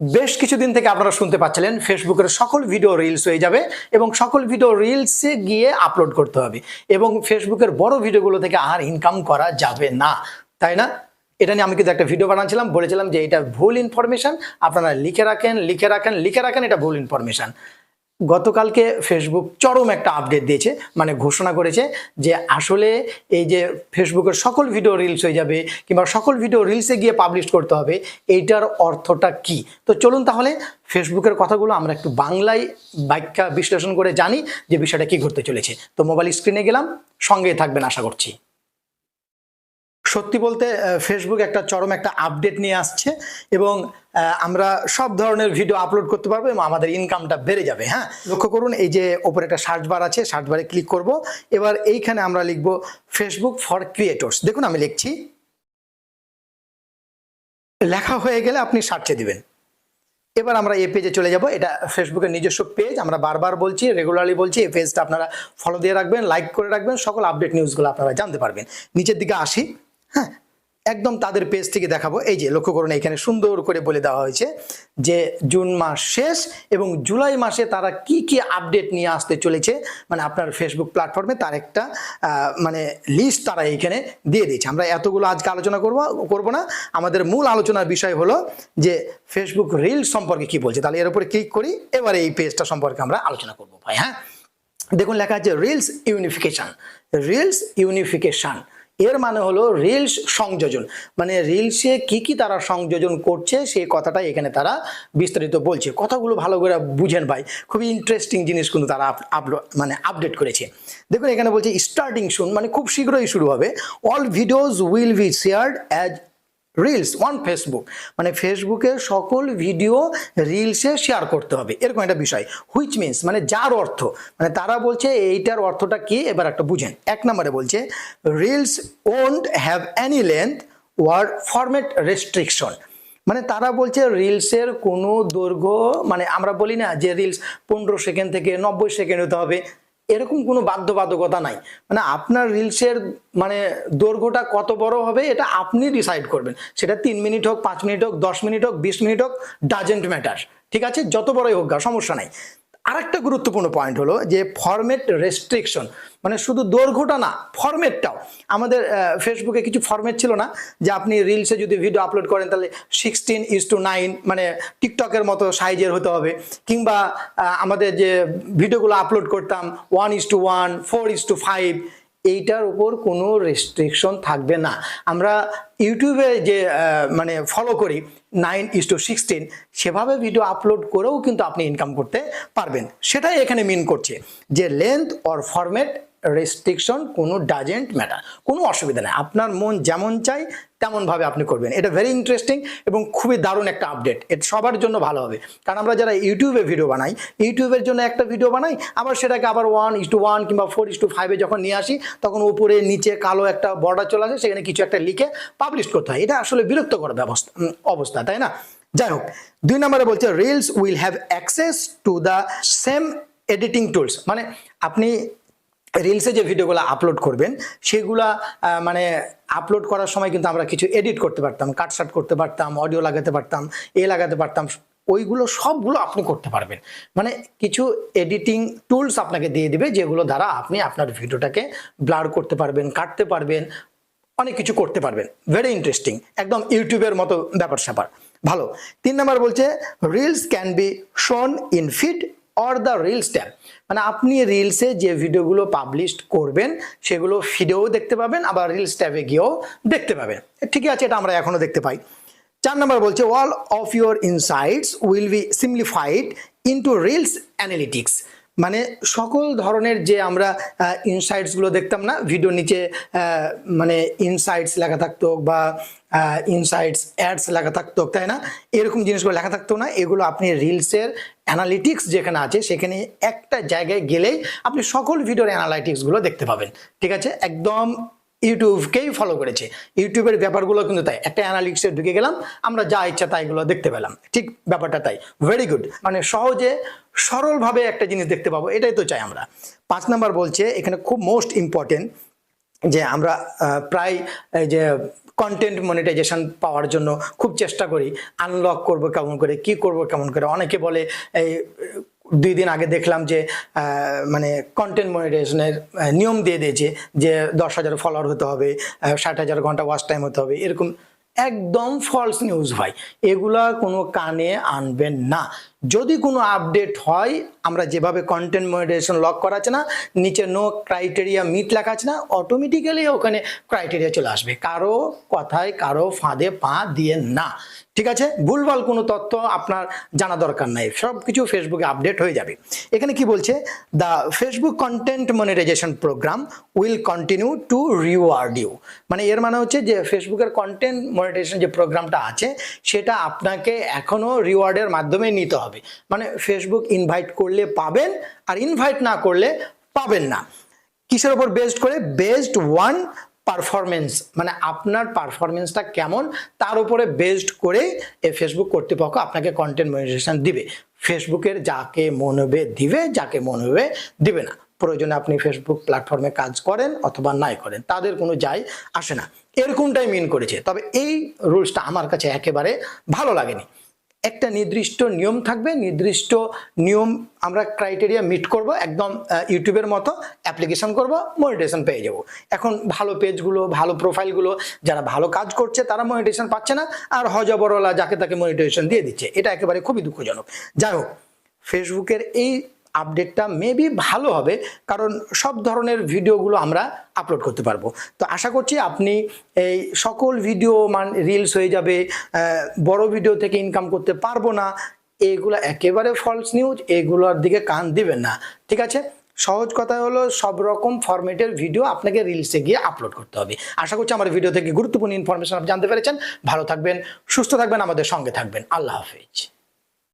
বেশ কিছুদিন থেকে আপনারা শুনতে পাচ্ছিলেন ফেসবুকের সকল ভিডিও রিলস হয়ে যাবে এবং সকল ভিডিও রিলসে গিয়ে আপলোড করতে হবে এবং ফেসবুকের বড় ভিডিওগুলো থেকে আর ইনকাম করা যাবে না, তাই না? এটা নিয়ে আমি কিন্তু একটা ভিডিও বানাচ্ছিলাম, বলেছিলাম যে এটা ভুল ইনফরমেশান আপনারা লিখে রাখেন লিখে রাখেন লিখে রাখেন, এটা ভুল ইনফরমেশন গতকালকে ফেসবুক চরম একটা আপডেট দিয়েছে মানে ঘোষণা করেছে যে আসলে এই যে ফেসবুকের সকল ভিডিও রিলস হয়ে যাবে কিংবা সকল ভিডিও রিলসে গিয়ে পাবলিশ করতে হবে, এইটার অর্থটা কি? তো চলুন তাহলে ফেসবুকের কথাগুলো আমরা একটু বাংলায় ব্যাখ্যা বিশ্লেষণ করে জানি যে বিষয়টা কি ঘটতে চলেছে। তো মোবাইল স্ক্রিনে গেলাম সঙ্গে থাকবেন আশা করছি। সত্যি বলতে ফেসবুক একটা চরম একটা আপডেট নিয়ে আসছে এবং আমরা সব ধরনের ভিডিও আপলোড করতে পারব এবং আমাদের ইনকামটা বেড়ে যাবে হ্যাঁ? লক্ষ্য করুন, এই যে ওপরে একটা সার্চ বার আছে সার্চ বারে ক্লিক করব। এবার এইখানে আমরা লিখব ফেসবুক ফর ক্রিয়েটর্স দেখুন, আমি লিখছি। লেখা হয়ে গেলে আপনি সার্চে দিবেন। এবার আমরা এই পেজে চলে যাব। এটা ফেসবুকের নিজস্ব পেজ আমরা বারবার বলছি রেগুলারলি বলছি, এই পেজটা আপনারা ফলো দিয়ে রাখবেন লাইক করে রাখবেন, সকল আপডেট নিউজগুলো আপনারা জানতে পারবেন। নিচের দিকে আসি। হ্যাঁ একদম তাদের পেজ থেকে দেখাবো। এই যে, লক্ষ্য করুন, এখানে সুন্দর করে বলে দেওয়া হয়েছে যে, জুন মাস শেষ এবং জুলাই মাসে তারা কি কি আপডেট নিয়ে আসতে চলেছে। মানে আপনার ফেসবুক প্ল্যাটফর্মে তার একটা মানে লিস্ট তারা এইখানে দিয়ে দিয়েছে। আমরা এতগুলো আজকে আলোচনা করব, করব না। আমাদের মূল আলোচনার বিষয় হলো যে ফেসবুক রিল সম্পর্কে কি বলছে। তাহলে এর উপরে ক্লিক করি, এবারে এই পেজটা সম্পর্কে আমরা আলোচনা করব ভাই হ্যাঁ? দেখুন, লেখা আছে রিলস ইউনিফিকেশান রিলস ইউনিফিকেশন এর মানে হলো রিলস সংযোজন। মানে রিলসে কি কি তারা সংযোজন করছে সেই কথাটাই এখানে তারা বিস্তারিত বলছে। কথাগুলো ভালো করে বুঝেন ভাই। খুবই ইন্টারেস্টিং জিনিস কিন্তু তারা আপলোড মানে আপডেট করেছে। দেখুন এখানে বলছে স্টার্টিং শুন মানে খুব শীঘ্রই শুরু হবে। All videos will be shared as reels on Facebook মানে ফেসবুকে সকল ভিডিও রিলসে শেয়ার করতে হবে। এরকম একটা বিষয়। হুইচ মিনস মানে যার অর্থ? মানে তারা বলছে এইটার অর্থটা কি? এবার একটা বুঝেন। এক নম্বরে বলছে reels won't have any length or format restriction মানে তারা বলছে রিলসের কোনো দৈর্ঘ্য মানে আমরা বলি না যে রিলস পনেরো সেকেন্ড থেকে নব্বই সেকেন্ড হতে হবে। এরকম কোনো বাধ্যবাধকতা নাই। মানে আপনার রিলসের মানে দৈর্ঘ্যটা কত বড় হবে, এটা আপনি ডিসাইড করবেন। সেটা তিন মিনিট হোক, পাঁচ মিনিট হোক, দশ মিনিট হোক, বিশ মিনিট হোক ডাজেন্ট ম্যাটার ঠিক আছে? যত বড়ই হোক গা, সমস্যা নাই। আরেকটা গুরুত্বপূর্ণ পয়েন্ট হলো যে ফরম্যাট রেস্ট্রিকশন মানে শুধু দুর্ঘটনা না ফরম্যাটটাও আমাদের ফেসবুকে কিছু ফরম্যাট ছিল না, যে আপনি রিলসে যদি ভিডিও আপলোড করেন, তাহলে সিক্সটিন ইস টু নাইন মানে টিকটকের মতো সাইজের হতে হবে। কিংবা আমাদের যে ভিডিওগুলো আপলোড করতাম one is to one four is to five এইটার উপর কোনো রেস্ট্রিকশন থাকবে না। আমরা ইউটিউবে যে মানে ফলো করি নাইন ইস টু সিক্সটিন সেভাবে ভিডিও আপলোড করেও কিন্তু আপনি ইনকাম করতে পারবেন। সেটাই এখানে মিন করছে যে লেন্থ অর ফরম্যাট রেস্ট্রিকশন কোনো ডাজেন্ট ম্যাটার কোনো অসুবিধা নেই। আপনার মন যেমন চাই তেমনভাবে আপনি করবেন। এটা ভেরি ইন্টারেস্টিং এবং খুবই দারুণ একটা আপডেট এটা সবার জন্য ভালো হবে। কারণ আমরা যারা ইউটিউবে ভিডিও বানাই ইউটিউবের জন্য একটা ভিডিও বানাই, আবার সেটাকে আবার ওয়ান ইস টু ওয়ান কিংবা ফোর ইস টু ফাইভে যখন নিয়ে আসি, তখন উপরে, নিচে কালো একটা বর্ডার চলে আসে, সেখানে কিছু একটা লিখে পাবলিশ করতে হয়। এটা আসলে বিরক্তকর ব্যবস্থা অবস্থা, তাই না? যাই হোক, দুই নম্বরে বলছে reels will have access to the same editing tools মানে আপনি রিলসে যে ভিডিওগুলো আপলোড করবেন, সেগুলা মানে আপলোড করার সময় কিন্তু আমরা কিছু এডিট করতে পারতাম কাটসাট করতে পারতাম অডিও লাগাতে পারতাম, এ লাগাতে পারতাম, ওইগুলো সবগুলো আপনি করতে পারবেন। মানে কিছু এডিটিং টুলস আপনাকে দিয়ে দিবে, যেগুলো দ্বারা আপনি আপনার ভিডিওটাকে ব্লার করতে পারবেন, কাটতে পারবেন, অনেক কিছু করতে পারবেন। ভেরি ইন্টারেস্টিং একদম ইউটিউবের মতো ব্যাপার স্যাপার ভালো। তিন নম্বর বলছে reels can be shown in feed or the reels tab মানে আপনি রিলসে যে ভিডিওগুলো পাবলিশ করবেন, সেগুলো ফিডেও দেখতে পাবেন, আবার রিলস ট্যাবে গিয়েও দেখতে পাবেন। ঠিকই আছে, এটা আমরা এখনও দেখতে পাই। চার নম্বর বলছে all of your insights will be simplified into reels analytics মানে সকল ধরনের যে আমরা ইনসাইটসগুলো দেখতাম না ভিডিও নিচে মানে ইনসাইটস লেখা থাকতো বা ইনসাইটস অ্যাডস লেখা থাকতো, তাই না? এরকম জিনিসগুলো লেখা থাকতো না। এগুলো আপনি রিলসের অ্যানালিটিক্স যেখানে আছে, সেখানে একটা জায়গায় গেলেই আপনি সকল ভিডিওর অ্যানালাইটিক্সগুলো দেখতে পাবেন। ঠিক আছে? একদম ইউটিউবকেই ফলো করেছে। ইউটিউবের ব্যাপারগুলো কিন্তু তাই। একটা অ্যানালিটিক্সে ঢুকে গেলাম, আমরা যা ইচ্ছা তাইগুলো দেখতে পেলাম। ঠিক ব্যাপারটা তাই। ভেরি গুড মানে সহজে, সরলভাবে একটা জিনিস দেখতে পাবো, এটাই তো চাই আমরা। পাঁচ নাম্বার বলছে, এখানে খুব মোস্ট ইম্পর্টেন্ট যে আমরা প্রায় এই যে কন্টেন্ট মনিটাইজেশন পাওয়ার জন্য খুব চেষ্টা করি। আনলক করব কেমন করে, কি করব কেমন করে। অনেকে বলে, এই দুই দিন আগে দেখলাম যে মানে কন্টেন্ট মনিটাইজেশনের নিয়ম দিয়ে দিয়েছে যে দশ হাজার ফলোয়ার হতে হবে ষাট হাজার ঘণ্টা ওয়াচ টাইম হতে হবে, এরকম একদম ফলস নিউজ ভাই। এগুলা কোনো কানে আনবেন না। যদি কোনো আপডেট হয়, আমরা যেভাবে কন্টেন্ট মনিটাইজেশন লক করা আছে না, নিচে নো ক্রাইটেরিয়া মিট লেখা আছে না অটোমেটিক্যালি ওখানে ক্রাইটেরিয়া চলে আসবে। কারও কথায়, কারও ফাঁদে পা দিয়ে না। ঠিক আছে? ভুলভাল কোনো তথ্য আপনার জানা দরকার নাই। সব কিছু ফেসবুকে আপডেট হয়ে যাবে। এখানে কি বলছে? The Facebook content monetization program will continue to reward you মানে এর মানে হচ্ছে যে ফেসবুকের কন্টেন্ট মনিটাইজেশন যে প্রোগ্রামটা আছে, সেটা আপনাকে এখনও রিওয়ার্ডের মাধ্যমে নিতে হবে। মানে ফেসবুক ইনভাইট করলে পাবেন আর ইনভাইট না করলে পাবেন না। কিসের ওপর বেসড করে? বেসড ওয়ান পারফরমেন্স মানে আপনার পারফরমেন্সটা কেমন, তার উপরে বেসড করে এই ফেসবুক কর্তৃপক্ষ আপনাকে কন্টেন্ট মনিটাইজেশন দিবে। ফেসবুকের যাকে মন হবে দিবে, যাকে মন হবে দিবে না। প্রয়োজনে আপনি ফেসবুক প্ল্যাটফর্মে কাজ করেন অথবা নাই করেন, তাদের কোনো যায় আসে না। এরকমটাই মিন করেছে। তবে এই রুলসটা আমার কাছে একেবারে ভালো লাগেনি। একটা নির্দিষ্ট নিয়ম থাকবে, নির্দিষ্ট নিয়ম আমরা ক্রাইটেরিয়া মিট করব, একদম ইউটিউবের মতো অ্যাপ্লিকেশন করব মনিটেশন পেয়ে যাব। এখন ভালো পেজগুলো ভালো প্রোফাইলগুলো যারা ভালো কাজ করছে তারা মনিটেশন পাচ্ছে না, আর হজবরলা যাকে তাকে মনিটেশন দিয়ে দিচ্ছে। এটা একেবারে খুবই দুঃখজনক। যাই হোক ফেসবুকের এই আপডেটটা মেবি ভালো হবে, কারণ সব ধরনের ভিডিওগুলো আমরা আপলোড করতে পারব। তো আশা করছি আপনি এই সকল ভিডিও মান রিলস হয়ে যাবে বড় ভিডিও থেকে ইনকাম করতে পারব না, এগুলো একেবারে ফলস নিউজ এগুলোর দিকে কান দিবেন না। ঠিক আছে? সহজ কথা হলো সব রকম ফরম্যাটের ভিডিও আপনাকে রিলসে গিয়ে আপলোড করতে হবে। আশা করছি আমার ভিডিও থেকে গুরুত্বপূর্ণ ইনফরমেশন আপনি জানতে পেরেছেন। ভালো থাকবেন, সুস্থ থাকবেন, আমাদের সঙ্গে থাকবেন। আল্লাহ হাফেজ।